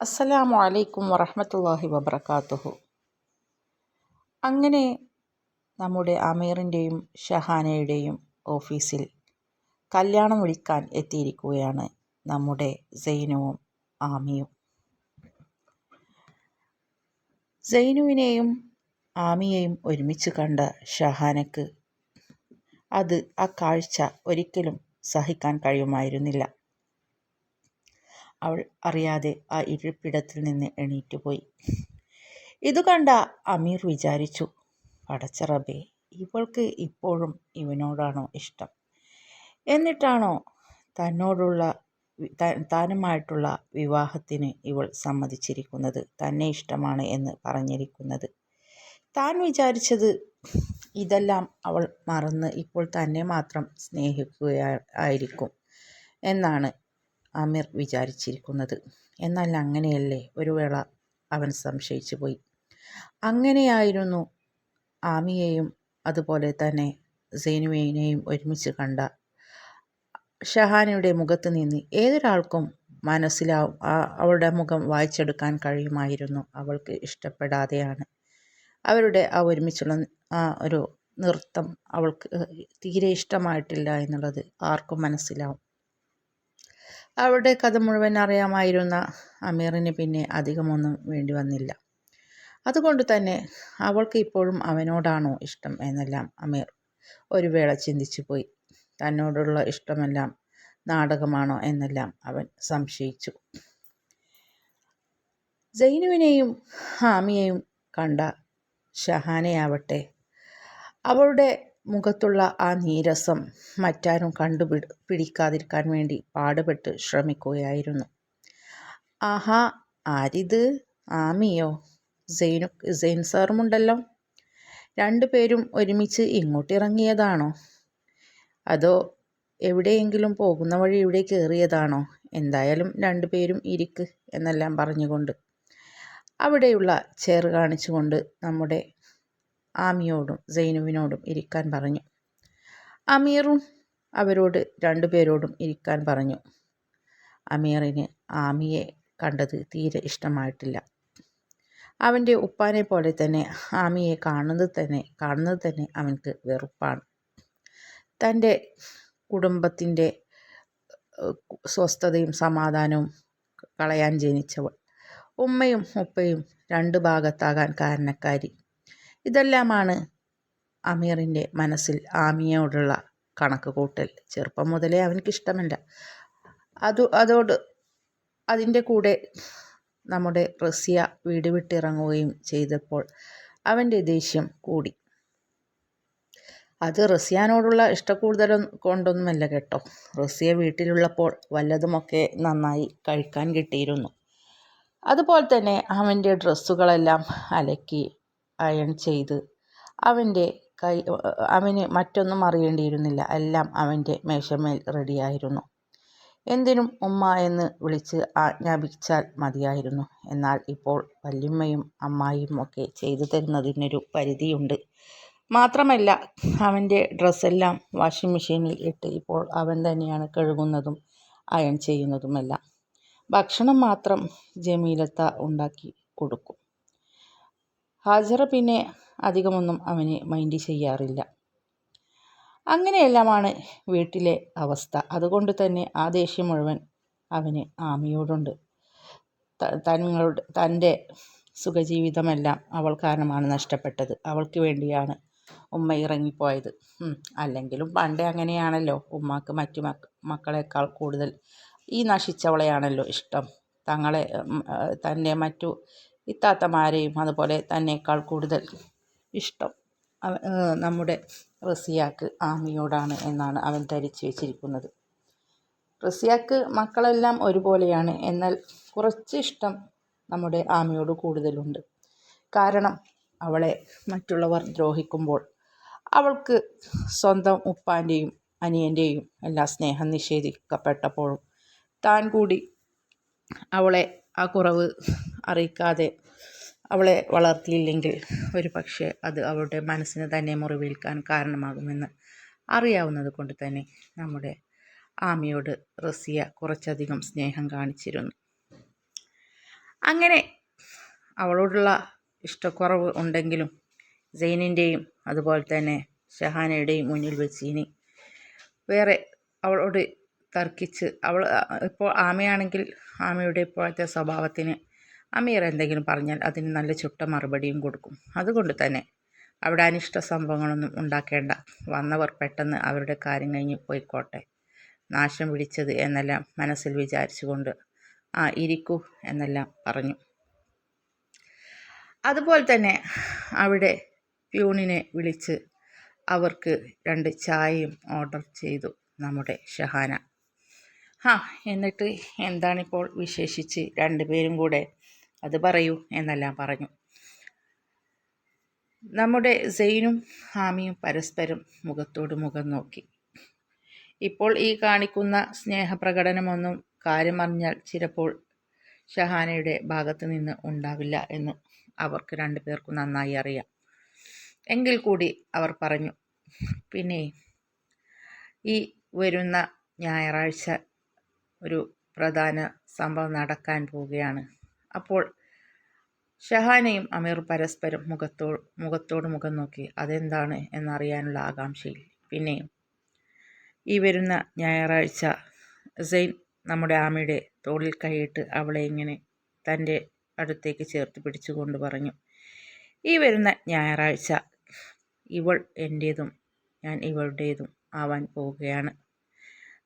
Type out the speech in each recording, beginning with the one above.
അസ്സലാമു അലൈക്കും വറഹമത്തല്ലാഹി വബറകാതുഹു അങ്ങനെ നമ്മുടെ അമീറിന്റെയും ഷഹാനയുടെയും ഓഫീസിൽ കല്യാണം വിളിക്കാൻ എത്തിയിരിക്കുകയാണ് നമ്മുടെ സൈനുവും ആമിയും. സൈനുവിനെയും ആമിയെയും ഒരുമിച്ച് കണ്ട ഷഹാനക്ക് അത് ആ കാഴ്ച ഒരിക്കലും സഹിക്കാൻ കഴിയുമായിരുന്നില്ല. അവൾ അറിയാതെ ആ ഇരിപ്പിടത്തിൽ നിന്ന് എണീറ്റുപോയി ഇതു കണ്ട അമീർ വിചാരിച്ചു പടച്ച റബേ ഇവൾക്ക് ഇപ്പോഴും ഇവനോടാണോ ഇഷ്ടം? എന്നിട്ടാണോ തന്നോടുള്ള താനുമായിട്ടുള്ള വിവാഹത്തിന് ഇവൾ സമ്മതിച്ചിരിക്കുന്നത്? തന്നെ ഇഷ്ടമാണ് എന്ന് പറഞ്ഞിരിക്കുന്നത്. താൻ വിചാരിച്ചത് ഇതെല്ലാം അവൾ മറന്ന് ഇപ്പോൾ തന്നെ മാത്രം സ്നേഹിക്കുകയായിരിക്കും എന്നാണ്. അമീർ വിചാരിച്ചിരിക്കുന്നത്. എന്നാൽ അങ്ങനെയല്ലേ? ഒരു വേള അവൻ സംശയിച്ചു പോയി അങ്ങനെയായിരുന്നു ആമിയെയും അതുപോലെ തന്നെ സേനുവേനെയും ഒരുമിച്ച് കണ്ട ഷഹാനയുടെ മുഖത്ത് നിന്ന് ഏതൊരാൾക്കും മനസ്സിലാവും. അവളുടെ മുഖം വായിച്ചെടുക്കാൻ കഴിയുമായിരുന്നു. അവൾക്ക് ഇഷ്ടപ്പെടാതെയാണ്. അവരുടെ ആ ഒരുമിച്ചുള്ള ആ ഒരു നൃത്തം അവൾക്ക് തീരെ ഇഷ്ടമായിട്ടില്ല എന്നുള്ളത് ആർക്കും മനസ്സിലാവും. അവളുടെ കഥ മുഴുവൻ അറിയാമായിരുന്ന അമീറിന് പിന്നെ അധികമൊന്നും വേണ്ടി വന്നില്ല. അതുകൊണ്ട് തന്നെ അവൾക്ക് ഇപ്പോഴും അവനോടാണോ ഇഷ്ടം എന്നെല്ലാം അമീർ ഒരു വേള ചിന്തിച്ചു പോയി. തന്നോടുള്ള ഇഷ്ടമെല്ലാം നാടകമാണോ എന്നെല്ലാം അവൻ സംശയിച്ചു. ജൈനുവിനെയും ഹാമിയെയും കണ്ട ഷഹാനയാവട്ടെ അവളുടെ മുഖത്തുള്ള ആ നീരസം മറ്റാരും കണ്ടുപിടി പിടിക്കാതിരിക്കാൻ വേണ്ടി പാടുപെട്ട് ശ്രമിക്കുകയായിരുന്നു. ആഹാ ആരിത്? ആമിയോ? സൈനു സൈൻ സാറുമുണ്ടല്ലോ. രണ്ടുപേരും ഒരുമിച്ച് ഇങ്ങോട്ടിറങ്ങിയതാണോ? അതോ എവിടെയെങ്കിലും പോകുന്ന വഴി ഇവിടെ കയറിയതാണോ? എന്തായാലും രണ്ടുപേരും ഇരിക്ക് എന്നെല്ലാം പറഞ്ഞുകൊണ്ട് അവിടെയുള്ള ചെയർ കാണിച്ചുകൊണ്ട് നമ്മുടെ ആമിയോടും സൈനുവിനോടും ഇരിക്കാൻ പറഞ്ഞു. അമീറും അവരോട് രണ്ടുപേരോടും ഇരിക്കാൻ പറഞ്ഞു. അമീറിന് ആമിയെ കണ്ടത് തീരെ ഇഷ്ടമായിട്ടില്ല. അവന്റെ ഉപ്പാനെ പോലെ തന്നെ ആമിയെ കാണുന്നത് തന്നെ കാണുന്നത് തന്നെ അവൻക്ക് വെറുപ്പാണ്. തന്റെ കുടുംബത്തിന്റെ സ്വസ്ഥതയും സമാധാനവും കളയാൻ ജനിച്ചവൾ. ഉമ്മയും ഉപ്പയും രണ്ട് ഭാഗത്താകാൻ കാരണക്കാരി. ഇതെല്ലാമാണ് അമീറിന്റെ മനസ്സിൽ ആമിയോടുള്ള കണക്ക് കൂട്ടൽ ചെറുപ്പം മുതലേ അവനക്കിഷ്ടമല്ല. അത് അതോട് അതിന്റെ കൂടെ നമ്മുടെ റസിയ വീട് വിട്ടിറങ്ങുകയും ചെയ്തപ്പോൾ അവന്റെ ദേഷ്യം കൂടി. അത് റസിയാനോടുള്ള ഇഷ്ടക്കൂടുതൽ കൊണ്ടൊന്നുമല്ല കേട്ടോ. റസിയ വീട്ടിലുള്ളപ്പോൾ വല്ലതുമൊക്കെ നന്നായി കഴിക്കാൻ കിട്ടിയിരുന്നു. അതുപോലെ തന്നെ അവന്റെ ഡ്രസ്സുകളെല്ലാം അലക്കി അയൺ ചെയ്ത് അവന്റെ കൈ അവന് മറ്റൊന്നും അറിയേണ്ടിയിരുന്നില്ല. എല്ലാം അവന്റെ മേശമേൽ റെഡിയായിരുന്നു. എന്തിനും ഉമ്മ എന്ന് വിളിച്ച് ആജ്ഞാപിച്ചാൽ മതിയായിരുന്നു. എന്നാൽ ഇപ്പോൾ വല്യമ്മയും അമ്മായിയും ഒക്കെ ചെയ്തു തരുന്നതിനൊരു പരിധിയുണ്ട്. മാത്രമല്ല അവന്റെ ഡ്രസ്സെല്ലാം വാഷിംഗ് മെഷീനിൽ ഇട്ട് ഇപ്പോൾ അവൻ തന്നെയാണ് കഴുകുന്നതും അയൺ ചെയ്യുന്നതുമെല്ലാം. ഭക്ഷണം മാത്രം ജമീലത്ത ഉണ്ടാക്കി കൊടുക്കും. ഹാജറ പിന്നെ അധികമൊന്നും അവന് മൈൻഡ് ചെയ്യാറില്ല. അങ്ങനെയെല്ലാമാണ് വീട്ടിലെ അവസ്ഥ. അതുകൊണ്ട് തന്നെ ആ ദേഷ്യം മുഴുവൻ അവന് ആമിയോടുണ്ട്. തങ്ങളുടെ തന്റെ സുഖജീവിതമെല്ലാം അവൾ കാരണമാണ് നഷ്ടപ്പെട്ടത്. അവൾക്ക് വേണ്ടിയാണ് ഉമ്മ ഇറങ്ങിപ്പോയത്. അല്ലെങ്കിലും പണ്ടേ അങ്ങനെയാണല്ലോ. ഉമ്മാക്ക് മറ്റു മക്ക മക്കളെക്കാൾ കൂടുതൽ ഈ നശിച്ചവളെയാണല്ലോ ഇഷ്ടം. തങ്ങളെ തന്റെ മറ്റു ഇത്താത്തമാരെയും അതുപോലെ തന്നെക്കാൾ കൂടുതൽ ഇഷ്ടം നമ്മുടെ റസിയാക്ക് ആമിയോടാണ് എന്നാണ് അവൻ ധരിച്ചു വെച്ചിരിക്കുന്നത്. റസിയാക്ക് മക്കളെല്ലാം ഒരുപോലെയാണ്. എന്നാൽ കുറച്ച് ഇഷ്ടം നമ്മുടെ ആമിയോട് കൂടുതലുണ്ട്. കാരണം അവളെ മറ്റുള്ളവർ ദ്രോഹിക്കുമ്പോൾ അവൾക്ക് സ്വന്തം ഉപ്പാന്റെയും അനിയന്റെയും എല്ലാ സ്നേഹം നിഷേധിക്കപ്പെട്ടപ്പോഴും താൻ കൂടി അവളെ ആ കുറവ് അറിയിക്കാതെ അവളെ വളർത്തിയില്ലെങ്കിൽ ഒരു പക്ഷേ അത് അവളുടെ മനസ്സിന് തന്നെ മുറിവേൽക്കാൻ കാരണമാകുമെന്ന് അറിയാവുന്നത് കൊണ്ട് തന്നെ നമ്മുടെ ആമിയോട് റസിയ കുറച്ചധികം സ്നേഹം കാണിച്ചിരുന്നു. അങ്ങനെ അവളോടുള്ള ഇഷ്ടക്കുറവ് ഉണ്ടെങ്കിലും സെയിനിന്റെയും അതുപോലെ തന്നെ ഷഹാനയുടെയും മുന്നിൽ വെച്ച് ഇനി വേറെ അവളോട് തർക്കിച്ച് അവൾ ഇപ്പോൾ ആമയാണെങ്കിൽ ആമയുടെ ഇപ്പോഴത്തെ സ്വഭാവത്തിന് അമീർ എന്തെങ്കിലും പറഞ്ഞാൽ അതിന് നല്ല ചുട്ട മറുപടിയും കൊടുക്കും. അതുകൊണ്ട് തന്നെ അവിടെ അനിഷ്ട സംഭവങ്ങളൊന്നും ഉണ്ടാക്കേണ്ട. വന്നവർ പെട്ടെന്ന് അവരുടെ കാര്യം കഴിഞ്ഞ് പോയിക്കോട്ടെ. നാശം പിടിച്ചത് എന്നെല്ലാം മനസ്സിൽ വിചാരിച്ചുകൊണ്ട് ആ ഇരിക്കൂ എന്നെല്ലാം പറഞ്ഞു. അതുപോലെ തന്നെ അവിടെ പ്യൂണിനെ വിളിച്ച് അവർക്ക് രണ്ട് ചായയും ഓർഡർ ചെയ്തു നമ്മുടെ ഷഹാന. ഹാ എന്നിട്ട് എന്താണിപ്പോൾ വിശേഷിച്ച് രണ്ടുപേരും കൂടെ? അത് പറയൂ എന്നെല്ലാം പറഞ്ഞു. നമ്മുടെ സെയിനും ഹാമിയും പരസ്പരം മുഖത്തോട് മുഖം നോക്കി. ഇപ്പോൾ ഈ കാണിക്കുന്ന സ്നേഹപ്രകടനമൊന്നും കാര്യമറിഞ്ഞാൽ ചിലപ്പോൾ ഷഹാനയുടെ ഭാഗത്ത് നിന്ന് ഉണ്ടാവില്ല എന്ന് അവർക്ക് രണ്ടുപേർക്കും നന്നായി അറിയാം. എങ്കിൽ കൂടി അവർ പറഞ്ഞു പിന്നെ ഈ വരുന്ന ഞായറാഴ്ച ഒരു പ്രധാന സംഭവം നടക്കാൻ പോവുകയാണ്. അപ്പോൾ ഷഹാനയും അമീർ പരസ്പരം മുഖത്തോ മുഖത്തോട് മുഖം നോക്കി അതെന്താണ് എന്നറിയാനുള്ള ആകാംക്ഷയിൽ പിന്നെയും ഈ വരുന്ന ഞായറാഴ്ച സെയിൻ നമ്മുടെ ആമയുടെ തോളിൽ കൈയിട്ട് അവളെ ഇങ്ങനെ തന്റെ അടുത്തേക്ക് ചേർത്ത് പിടിച്ചുകൊണ്ട് പറഞ്ഞു ഈ വരുന്ന ഞായറാഴ്ച ഇവൾ എന്റേതും ഞാൻ ഇവളുടേതും ആവാൻ പോവുകയാണ്.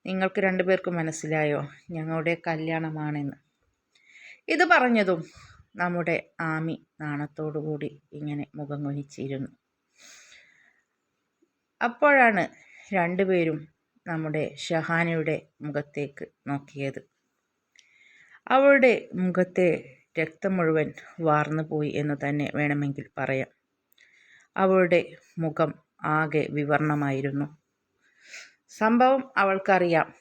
നിങ്ങൾക്ക് രണ്ടുപേർക്കും മനസ്സിലായോ? ഞങ്ങളുടെ കല്യാണമാണെന്ന്. ഇത് പറഞ്ഞതും നമ്മുടെ ആമി നാണത്തോടുകൂടി ഇങ്ങനെ മുഖം കുനിച്ചിരുന്നു അപ്പോഴാണ് രണ്ടുപേരും നമ്മുടെ ഷഹാനയുടെ മുഖത്തേക്ക് നോക്കിയത്. അവളുടെ മുഖത്തെ രക്തം മുഴുവൻ വാർന്നു പോയി എന്ന് തന്നെ വേണമെങ്കിൽ പറയാം. അവളുടെ മുഖം ആകെ വിവർണമായിരുന്നു സംഭവം അവൾക്കറിയാം.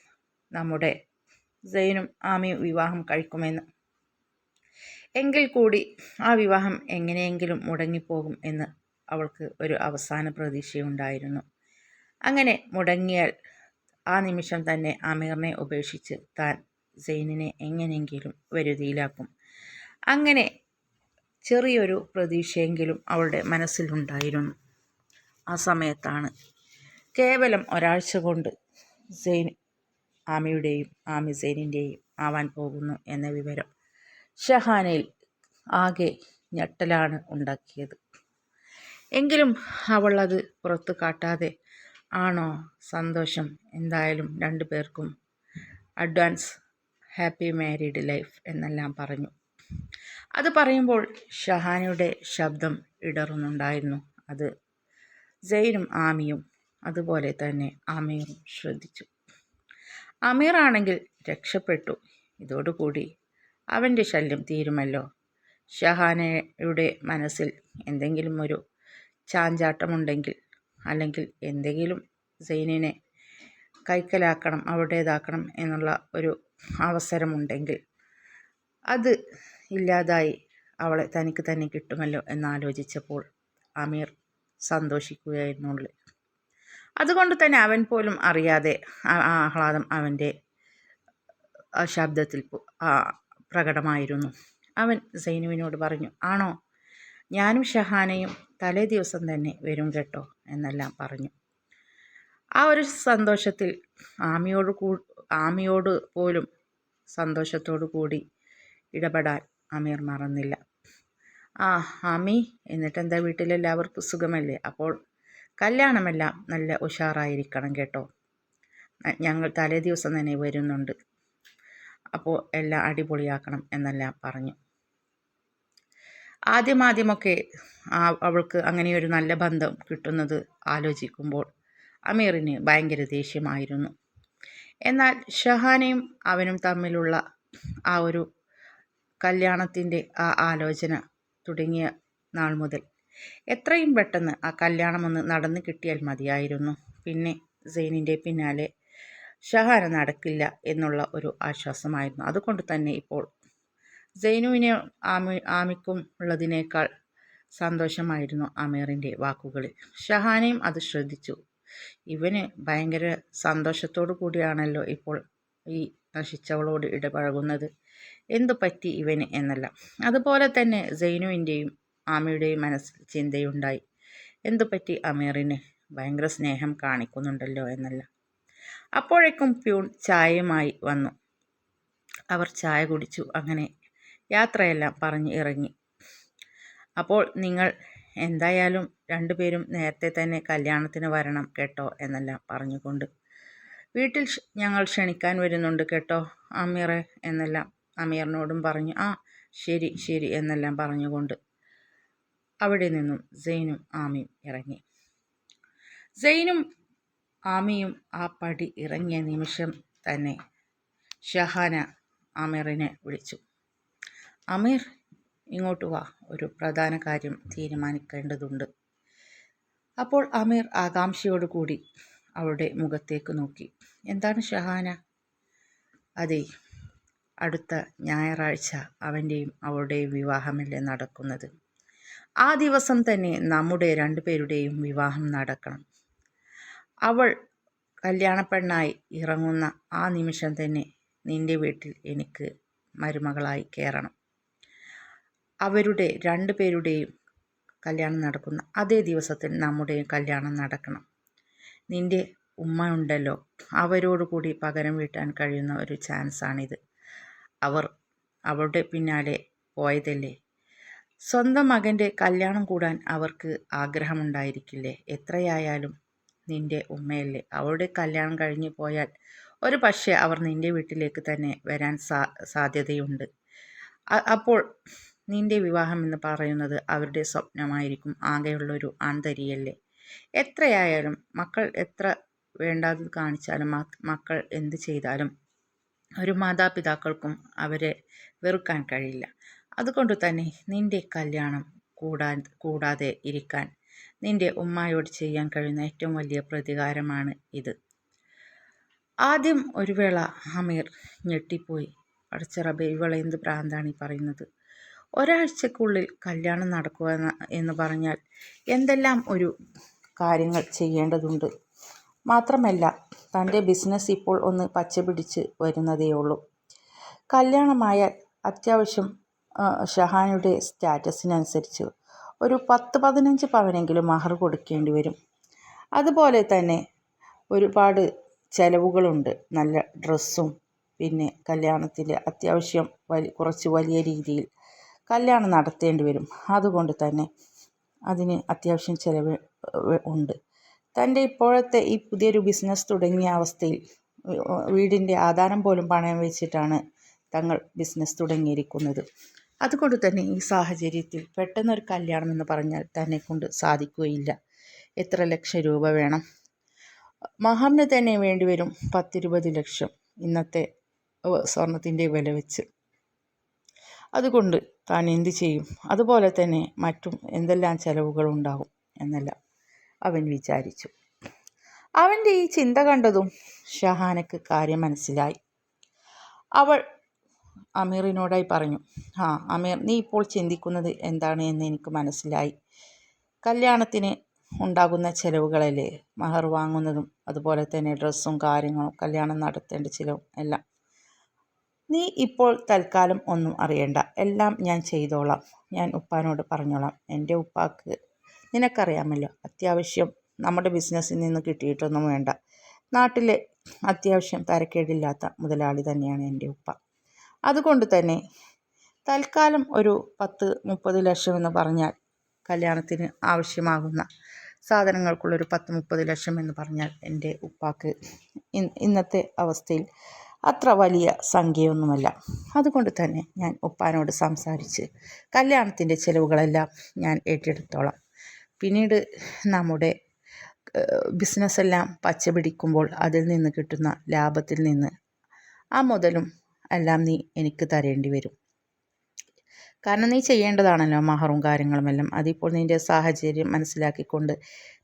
നമ്മുടെ സൈനും ആമിയും വിവാഹം കഴിക്കുമെന്ന്. എങ്കിൽ കൂടി ആ വിവാഹം എങ്ങനെയെങ്കിലും മുടങ്ങിപ്പോകും എന്ന് അവൾക്ക് ഒരു അവസാന പ്രതീക്ഷയുണ്ടായിരുന്നു. അങ്ങനെ മുടങ്ങിയാൽ ആ നിമിഷം തന്നെ അമീറിനെ ഉപേക്ഷിച്ച് താൻ സെയിനിനെ എങ്ങനെയെങ്കിലും വരുതിയിലാക്കും. അങ്ങനെ ചെറിയൊരു പ്രതീക്ഷയെങ്കിലും അവളുടെ മനസ്സിലുണ്ടായിരുന്നു. ആ സമയത്താണ് കേവലം ഒരാഴ്ച കൊണ്ട് സെയിൻ ആമിയുടെയും ആമി സെയിനിന്റെയും ആവാൻ പോകുന്നു എന്ന വിവരം ഷഹാനയിൽ ആകെ ഞെട്ടലാണ് ഉണ്ടാക്കിയത്. എങ്കിലും അവൾ അത് പുറത്തു കാട്ടാതെ ആണോ സന്തോഷം? എന്തായാലും രണ്ടു പേർക്കും അഡ്വാൻസ് ഹാപ്പി മാരീഡ് ലൈഫ് എന്നെല്ലാം പറഞ്ഞു. അത് പറയുമ്പോൾ ഷഹാനയുടെ ശബ്ദം ഇടറുന്നുണ്ടായിരുന്നു. അത് സെയിനും ആമിയും അതുപോലെ തന്നെ അമീറും ശ്രദ്ധിച്ചു. അമീറാണെങ്കിൽ രക്ഷപ്പെട്ടു. ഇതോടുകൂടി അവന്റെ ശല്യം തീരുമല്ലോ. ഷഹാനയുടെ മനസ്സിൽ എന്തെങ്കിലും ഒരു ചാഞ്ചാട്ടമുണ്ടെങ്കിൽ അല്ലെങ്കിൽ എന്തെങ്കിലും സൈനിനെ കൈക്കലാക്കണം അവരുടേതാക്കണം എന്നുള്ള ഒരു അവസരമുണ്ടെങ്കിൽ അത് ഇല്ലാതായി അവളെ തനിക്ക് തന്നെ കിട്ടുമല്ലോ എന്നാലോചിച്ചപ്പോൾ അമീർ സന്തോഷിക്കുകയായിരുന്നുള്ളു അതുകൊണ്ട് തന്നെ അവൻ പോലും അറിയാതെ ആഹ്ലാദം അവന്റെ ശബ്ദത്തിൽ പ്രകടമായിരുന്നു. അവൻ സൈനുവിനോട് പറഞ്ഞു ആണോ? ഞാനും ഷഹാനയും തലേ ദിവസം തന്നെ വരും കേട്ടോ എന്നെല്ലാം പറഞ്ഞു. ആ ഒരു സന്തോഷത്തിൽ ആമിയോട് കൂ ആമിയോട് പോലും സന്തോഷത്തോടു കൂടി ഇടപെടാൻ അമീർ മറന്നില്ല. ആ ആമി എന്നിട്ടെന്താ വീട്ടിലെല്ലാവർക്കും സുഖമല്ലേ? അപ്പോൾ കല്യാണമെല്ലാം നല്ല ഉഷാറായിരിക്കണം കേട്ടോ. ഞങ്ങൾ തലേ ദിവസം തന്നെ വരുന്നുണ്ട്. അപ്പോൾ എല്ലാം അടിപൊളിയാക്കണം എന്നെല്ലാം പറഞ്ഞു. ആദ്യമാദ്യമൊക്കെ അവൾക്ക് അങ്ങനെയൊരു നല്ല ബന്ധം കിട്ടുന്നത് ആലോചിക്കുമ്പോൾ അമീറിന് ഭയങ്കര ദേഷ്യമായിരുന്നു. എന്നാൽ ഷഹാനയും അവനും തമ്മിലുള്ള ആ ഒരു കല്യാണത്തിന്റെ ആ ആലോചന തുടങ്ങിയ നാൾ മുതൽ എത്രയും പെട്ടെന്ന് ആ കല്യാണം ഒന്ന് നടന്നു കിട്ടിയാൽ മതിയായിരുന്നു. പിന്നെ സെയിനിന്റെ പിന്നാലെ ഷഹാന നടക്കില്ല എന്നുള്ള ഒരു ആശ്വാസമായിരുന്നു. അതുകൊണ്ട് തന്നെ ഇപ്പോൾ സൈനുവിനെ ആമി ആമിക്കും ഉള്ളതിനേക്കാൾ സന്തോഷമായിരുന്നു അമീറിന്റെ വാക്കുകളിൽ. ഷഹാനയും അത് ശ്രദ്ധിച്ചു. ഇവന് ഭയങ്കര സന്തോഷത്തോടു കൂടിയാണല്ലോ ഇപ്പോൾ ഈ നശിച്ചവളോട് ഇടപഴകുന്നത്. എന്തു പറ്റി ഇവന് എന്നല്ല. അതുപോലെ തന്നെ സൈനുവിന്റെയും ആമയുടെയും മനസ്സിൽ ചിന്തയുണ്ടായി. എന്തുപറ്റി അമീറിന് ഭയങ്കര സ്നേഹം കാണിക്കുന്നുണ്ടല്ലോ എന്നല്ല. അപ്പോഴേക്കും പ്യൂൺ ചായയുമായി വന്നു. അവർ ചായ കുടിച്ചു. അങ്ങനെ യാത്രയെല്ലാം പറഞ്ഞ് ഇറങ്ങി. അപ്പോൾ നിങ്ങൾ എന്തായാലും രണ്ടുപേരും നേരത്തെ തന്നെ കല്യാണത്തിന് വരണം കേട്ടോ എന്നെല്ലാം പറഞ്ഞുകൊണ്ട്. വീട്ടിൽ ഞങ്ങൾ ക്ഷണിക്കാൻ വരുന്നുണ്ട് കേട്ടോ അമീറെ എന്നെല്ലാം. അമീറിനോടും പറഞ്ഞു ആ ശരി ശരി എന്നെല്ലാം പറഞ്ഞുകൊണ്ട്. അവിടെ നിന്നും സെയിനും ആമിയും ഇറങ്ങി. സെയിനും ആമിയും ആ പടി ഇറങ്ങിയ നിമിഷം തന്നെ ഷഹാന അമീറിനെ വിളിച്ചു. അമീർ ഇങ്ങോട്ട് വാ. ഒരു പ്രധാന കാര്യം തീരുമാനിക്കേണ്ടതുണ്ട്. അപ്പോൾ അമീർ ആകാംക്ഷയോടുകൂടി അവളുടെ മുഖത്തേക്ക് നോക്കി. എന്താണ് ഷഹാന? അതെ അടുത്ത ഞായറാഴ്ച അവന്റെയും അവളുടെയും വിവാഹമല്ലേ നടക്കുന്നത്. ആ ദിവസം തന്നെ നമ്മുടെ രണ്ടുപേരുടെയും വിവാഹം നടക്കണം. അവൾ കല്യാണപ്പെണ്ണായി ഇറങ്ങുന്ന ആ നിമിഷം തന്നെ നിന്റെ വീട്ടിൽ എനിക്ക് മരുമകളായി കയറണം. അവരുടെ രണ്ടു പേരുടെയും കല്യാണം നടക്കുന്ന അതേ ദിവസത്തിൽ നമ്മുടെ കല്യാണം നടക്കണം. നിന്റെ ഉമ്മ ഉണ്ടല്ലോ. അവരോട് കൂടി പകരം വീട്ടാൻ കഴിയുന്ന ഒരു ചാൻസാണിത് അവർ അവളുടെ പിന്നാലെ പോയതല്ലേ? സ്വന്തം മകന്റെ കല്യാണം കൂടാൻ അവർക്ക് ആഗ്രഹമുണ്ടായിരിക്കില്ലേ? എത്രയായാലും നിന്റെ ഉമ്മയല്ലേ? അവളുടെ കല്യാണം കഴിഞ്ഞു പോയാൽ ഒരു പക്ഷേ അവർ നിന്റെ വീട്ടിലേക്ക് തന്നെ വരാൻ സാ സാധ്യതയുണ്ട്. അപ്പോൾ നിന്റെ വിവാഹം എന്ന് പറയുന്നത് അവരുടെ സ്വപ്നമായിരിക്കും. ആകെയുള്ളൊരു ആന്തരിയല്ലേ എത്രയായാലും മക്കൾ എത്ര വേണ്ടാത്തത് കാണിച്ചാലും മക്കൾ എന്ത് ചെയ്താലും ഒരു മാതാപിതാക്കൾക്കും അവരെ വെറുക്കാൻ കഴിയില്ല. അതുകൊണ്ട് തന്നെ നിന്റെ കല്യാണം കൂടാ കൂടാതെ ഇരിക്കാൻ നിന്റെ ഉമ്മായോട് ചെയ്യാൻ കഴിയുന്ന ഏറ്റവും വലിയ പ്രതികാരമാണ് ഇത്. ആദ്യം ഒരു വേള ഹമീർ ഞെട്ടിപ്പോയി. അടച്ചറബെ ഇവളെ എന്ത് ഭ്രാന്താണ് ഈ പറയുന്നത്? ഒരാഴ്ചക്കുള്ളിൽ കല്യാണം നടക്കുക എന്ന് പറഞ്ഞാൽ എന്തെല്ലാം ഒരു കാര്യങ്ങൾ ചെയ്യേണ്ടതുണ്ട്? മാത്രമല്ല തന്റെ ബിസിനസ് ഇപ്പോൾ ഒന്ന് പച്ചപിടിച്ച് വരുന്നതേയുള്ളൂ. കല്യാണമായാൽ അത്യാവശ്യം ഷഹാനയുടെ സ്റ്റാറ്റസിനനുസരിച്ച് ഒരു പത്ത് പതിനഞ്ച് പവനെങ്കിലും മഹർ കൊടുക്കേണ്ടി വരും. അതുപോലെ തന്നെ ഒരുപാട് ചിലവുകളുണ്ട്. നല്ല ഡ്രസ്സും പിന്നെ കല്യാണത്തിൽ അത്യാവശ്യം വലി കുറച്ച് വലിയ രീതിയിൽ കല്യാണം നടത്തേണ്ടി വരും. അതുകൊണ്ട് തന്നെ അതിന് അത്യാവശ്യം ചിലവ് ഉണ്ട്. തന്റെ ഇപ്പോഴത്തെ ഈ പുതിയൊരു ബിസിനസ് തുടങ്ങിയ അവസ്ഥയിൽ വീടിന്റെ ആധാരം പോലും പണയം വെച്ചിട്ടാണ് തങ്ങൾ ബിസിനസ് തുടങ്ങിയിരിക്കുന്നത്. അതുകൊണ്ട് തന്നെ ഈ സാഹചര്യത്തിൽ പെട്ടെന്നൊരു കല്യാണം എന്ന് പറഞ്ഞാൽ തന്നെ കൊണ്ട് സാധിക്കുകയില്ല. എത്ര ലക്ഷം രൂപ വേണം? മഹറിന് തന്നെ വേണ്ടിവരും പത്തിരുപത് ലക്ഷം ഇന്നത്തെ സ്വർണത്തിന്റെ വില വെച്ച്. അതുകൊണ്ട് താൻ എന്ത് ചെയ്യും? അതുപോലെ തന്നെ മറ്റും എന്തെല്ലാം ചെലവുകളുണ്ടാകും എന്നല്ല അവൻ വിചാരിച്ചു. അവന്റെ ഈ ചിന്ത കണ്ടതും ഷഹാനക്ക് കാര്യം മനസ്സിലായി. അവൾ അമീറിനോടായി പറഞ്ഞു. ആ അമീർ നീ ഇപ്പോൾ ചിന്തിക്കുന്നത് എന്താണ് എന്ന് എനിക്ക് മനസ്സിലായി. കല്യാണത്തിന് ഉണ്ടാകുന്ന ചിലവുകളല്ലേ? മഹർ വാങ്ങുന്നതും അതുപോലെ തന്നെ ഡ്രസ്സും കാര്യങ്ങളും കല്യാണം നടത്തേണ്ട ചിലവും എല്ലാം. നീ ഇപ്പോൾ തൽക്കാലം ഒന്നും അറിയണ്ട. എല്ലാം ഞാൻ ചെയ്തോളാം. ഞാൻ ഉപ്പാനോട് പറഞ്ഞോളാം. എന്റെ ഉപ്പാക്ക് നിനക്കറിയാമല്ലോ അത്യാവശ്യം നമ്മുടെ ബിസിനസ്സിൽ നിന്ന് കിട്ടിയിട്ടൊന്നും വേണ്ട. നാട്ടിലെ അത്യാവശ്യം തരക്കേടില്ലാത്ത മുതലാളി തന്നെയാണ് എന്റെ ഉപ്പ. അതുകൊണ്ട് തന്നെ തൽക്കാലം ഒരു പത്ത് മുപ്പത് ലക്ഷം എന്ന് പറഞ്ഞാൽ കല്യാണത്തിന് ആവശ്യമാകുന്ന സാധനങ്ങൾക്കുള്ളൊരു പത്ത് മുപ്പത് ലക്ഷം എന്ന് പറഞ്ഞാൽ എന്റെ ഉപ്പാക്ക് ഇന്നത്തെ അവസ്ഥയിൽ അത്ര വലിയ സംഖ്യയൊന്നുമല്ല. അതുകൊണ്ട് തന്നെ ഞാൻ ഉപ്പാനോട് സംസാരിച്ച് കല്യാണത്തിന്റെ ചിലവുകളെല്ലാം ഞാൻ ഏറ്റെടുത്തോളാം. പിന്നീട് നമ്മുടെ ബിസിനസ്സെല്ലാം പച്ച പിടിക്കുമ്പോൾ അതിൽ നിന്ന് കിട്ടുന്ന ലാഭത്തിൽ നിന്ന് ആ മുതലും എല്ലാം നീ എനിക്ക് തരേണ്ടി വരും. കാരണം നീ ചെയ്യേണ്ടതാണല്ലോ മഹറും കാര്യങ്ങളുമെല്ലാം. അതിപ്പോൾ നിന്റെ സാഹചര്യം മനസ്സിലാക്കിക്കൊണ്ട്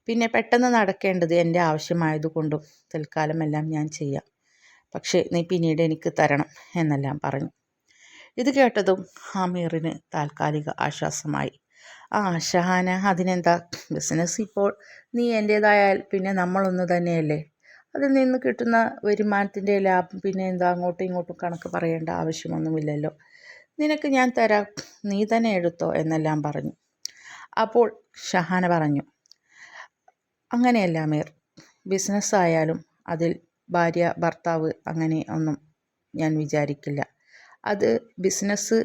പിന്നെ പെട്ടെന്ന് നടക്കേണ്ടത് എന്റെ ആവശ്യമായതുകൊണ്ടും തൽക്കാലം എല്ലാം ഞാൻ ചെയ്യാം. പക്ഷേ നീ പിന്നീട് എനിക്ക് തരണം എന്നെല്ലാം പറഞ്ഞു. ഇത് കേട്ടതും ആമീറിന് താൽക്കാലിക ആശ്വാസമായി. ആ ഷഹാന അതിനെന്താ? ബിസിനസ് ഇപ്പോൾ നീ എന്റേതായാൽ പിന്നെ നമ്മളൊന്ന് തന്നെയല്ലേ? അതിൽ നിന്ന് കിട്ടുന്ന വരുമാനത്തിന്റെ ലാഭം പിന്നെ എന്താ അങ്ങോട്ടും ഇങ്ങോട്ടും കണക്ക് പറയേണ്ട ആവശ്യമൊന്നുമില്ലല്ലോ. നിനക്ക് ഞാൻ തരാം. നീ തന്നെ എടുത്തോ എന്നെല്ലാം പറഞ്ഞു. അപ്പോൾ ഷഹാന പറഞ്ഞു. അങ്ങനെയല്ല മേർ ബിസിനസ്സായാലും അതിൽ ഭാര്യ ഭർത്താവ് അങ്ങനെ ഒന്നും ഞാൻ വിചാരിക്കില്ല. അത് ബിസിനസ്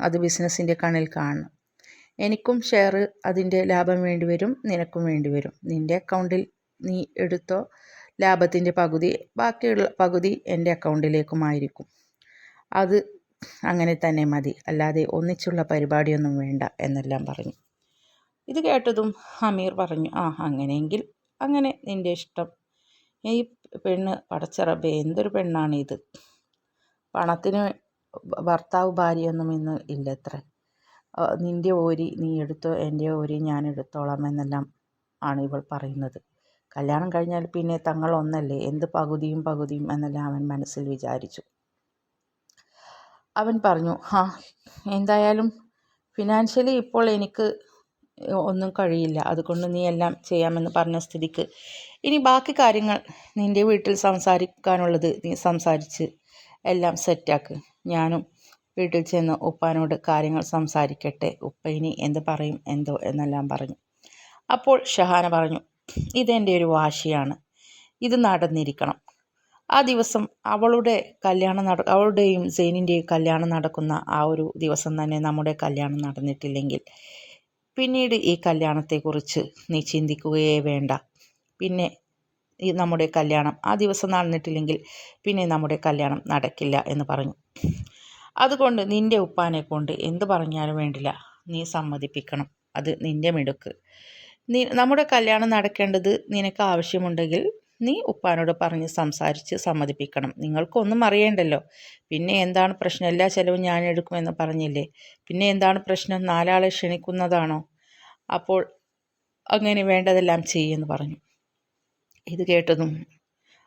അത് ബിസിനസ്സിന്റെ കണ്ണിൽ കാണണം. എനിക്കും ഷെയർ അതിന്റെ ലാഭം വേണ്ടി വരും നിനക്കും വേണ്ടി വരും. നിന്റെ അക്കൗണ്ടിൽ നീ എടുത്തോ ലാഭത്തിന്റെ പകുതി ബാക്കിയുള്ള പകുതി എന്റെ അക്കൗണ്ടിലേക്കുമായിരിക്കും. അത് അങ്ങനെ തന്നെ മതി. അല്ലാതെ ഒന്നിച്ചുള്ള പരിപാടിയൊന്നും വേണ്ട എന്നെല്ലാം പറഞ്ഞു. ഇത് കേട്ടതും അമീർ പറഞ്ഞു ആ അങ്ങനെയെങ്കിൽ അങ്ങനെ നിന്റെ ഇഷ്ടം. ഈ പെണ്ണ് പടച്ചറബേ എന്തൊരു പെണ്ണാണ് ഇത് പണത്തിന് ഭർത്താവ് ഭാര്യയൊന്നും ഇന്ന് ഇല്ലത്ര. നിന്റെ ഓരി നീ എടുത്തോ എന്റെ ഓരി ഞാൻ എടുത്തോളാം എന്നെല്ലാം ആണ് ഇവൾ പറയുന്നത്. കല്യാണം കഴിഞ്ഞാൽ പിന്നെ തങ്ങൾ ഒന്നല്ലേ എന്ത് പകുതിയും പകുതിയും എന്നെല്ലാം അവൻ മനസ്സിൽ വിചാരിച്ചു. അവൻ പറഞ്ഞു ആ എന്തായാലും ഫിനാൻഷ്യലി ഇപ്പോൾ എനിക്ക് ഒന്നും കഴിയില്ല. അതുകൊണ്ട് നീ എല്ലാം ചെയ്യാമെന്ന് പറഞ്ഞ സ്ഥിതിക്ക് ഇനി ബാക്കി കാര്യങ്ങൾ നിന്റെ വീട്ടിൽ സംസാരിക്കാനുള്ളത് നീ സംസാരിച്ച് എല്ലാം സെറ്റാക്ക്. ഞാനും വീട്ടിൽ ചെന്ന് ഉപ്പാനോട് കാര്യങ്ങൾ സംസാരിക്കട്ടെ. ഉപ്പ ഇനി എന്ത് പറയും എന്തോ എന്നെല്ലാം പറഞ്ഞു. അപ്പോൾ ഷഹാന പറഞ്ഞു ഇതെന്റെ ഒരു വാശിയാണ്. ഇത് നടന്നിരിക്കണം. ആ ദിവസം അവളുടെ കല്യാണം നട അവളുടെയും സെയിനിന്റെയും കല്യാണം നടക്കുന്ന ആ ഒരു ദിവസം തന്നെ നമ്മുടെ കല്യാണം നടന്നിട്ടില്ലെങ്കിൽ പിന്നീട് ഈ കല്യാണത്തെക്കുറിച്ച് നീ ചിന്തിക്കുകയേ വേണ്ട. പിന്നെ ഈ നമ്മുടെ കല്യാണം ആ ദിവസം നടന്നിട്ടില്ലെങ്കിൽ പിന്നെ നമ്മുടെ കല്യാണം നടക്കില്ല എന്ന് പറഞ്ഞു. അതുകൊണ്ട് നിന്റെ ഉപ്പാനെ കൊണ്ട് എന്ത് പറഞ്ഞാലും വേണ്ടില്ല. നീ സമ്മതിപ്പിക്കണം. അത് നിന്റെ മിടുക്ക്. നീ നമ്മുടെ കല്യാണം നടക്കേണ്ടത് നിനക്ക് ആവശ്യമുണ്ടെങ്കിൽ നീ ഉപ്പാനോട് പറഞ്ഞ് സംസാരിച്ച് സമ്മതിപ്പിക്കണം. നിങ്ങൾക്കൊന്നും അറിയേണ്ടല്ലോ. പിന്നെ എന്താണ് പ്രശ്നം? എല്ലാ ചിലവും ഞാൻ എടുക്കുമെന്ന് പറഞ്ഞില്ലേ? പിന്നെ എന്താണ് പ്രശ്നം? നാലാളെ ക്ഷണിക്കുന്നതാണോ? അപ്പോൾ അങ്ങനെ വേണ്ടതെല്ലാം ചെയ്യുമെന്ന് പറഞ്ഞു. ഇത് കേട്ടതും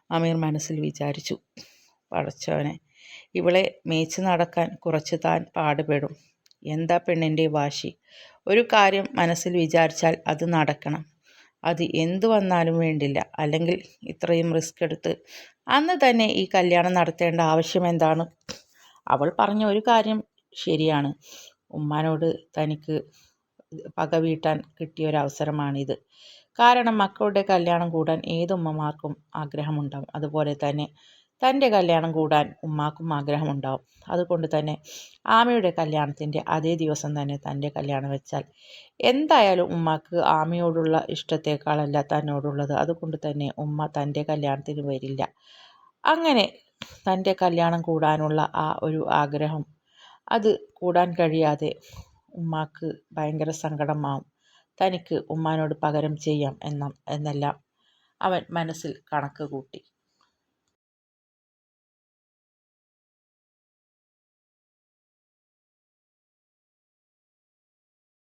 അമീർ മനസ്സിൽ വിചാരിച്ചു. പടച്ചവനെ ഇവളെ മേച്ച് നടക്കാൻ കുറച്ച് താൻ പാടുപെടും. എന്താ പെണ്ണിന്റെ വാശി? ഒരു കാര്യം മനസ്സിൽ വിചാരിച്ചാൽ അത് നടക്കണം. അത് എന്തു വന്നാലും വേണ്ടില്ല. അല്ലെങ്കിൽ ഇത്രയും റിസ്ക് എടുത്ത് അന്ന് തന്നെ ഈ കല്യാണം നടത്തേണ്ട ആവശ്യം എന്താണ്? അവൾ പറഞ്ഞ ഒരു കാര്യം ശരിയാണ്. ഉമ്മാനോട് തനിക്ക് പക വീട്ടാൻ കിട്ടിയ ഒരു അവസരമാണിത്. കാരണം മക്കളുടെ കല്യാണം കൂടാൻ ഏത് ഏതുമ്മമാർക്കും ആഗ്രഹമുണ്ടാവും. അതുപോലെ തന്നെ തന്റെ കല്യാണം കൂടാൻ ഉമ്മാക്കും ആഗ്രഹമുണ്ടാവും. അതുകൊണ്ട് തന്നെ ആമയുടെ കല്യാണത്തിന്റെ അതേ ദിവസം തന്നെ തന്റെ കല്യാണം വെച്ചാൽ എന്തായാലും ഉമ്മാക്ക് ആമയോടുള്ള ഇഷ്ടത്തെക്കാളല്ല തന്നോടുള്ളത്. അതുകൊണ്ട് തന്നെ ഉമ്മ തന്റെ കല്യാണത്തിന് വരില്ല. അങ്ങനെ തന്റെ കല്യാണം കൂടാനുള്ള ആ ഒരു ആഗ്രഹം അത് കൂടാൻ കഴിയാതെ ഉമ്മാക്ക് ഭയങ്കര സങ്കടമാവും. തനിക്ക് ഉമ്മാനോട് പകരം ചെയ്യാം എന്ന എന്നെല്ലാം അവൻ മനസ്സിൽ കണക്ക് കൂട്ടി.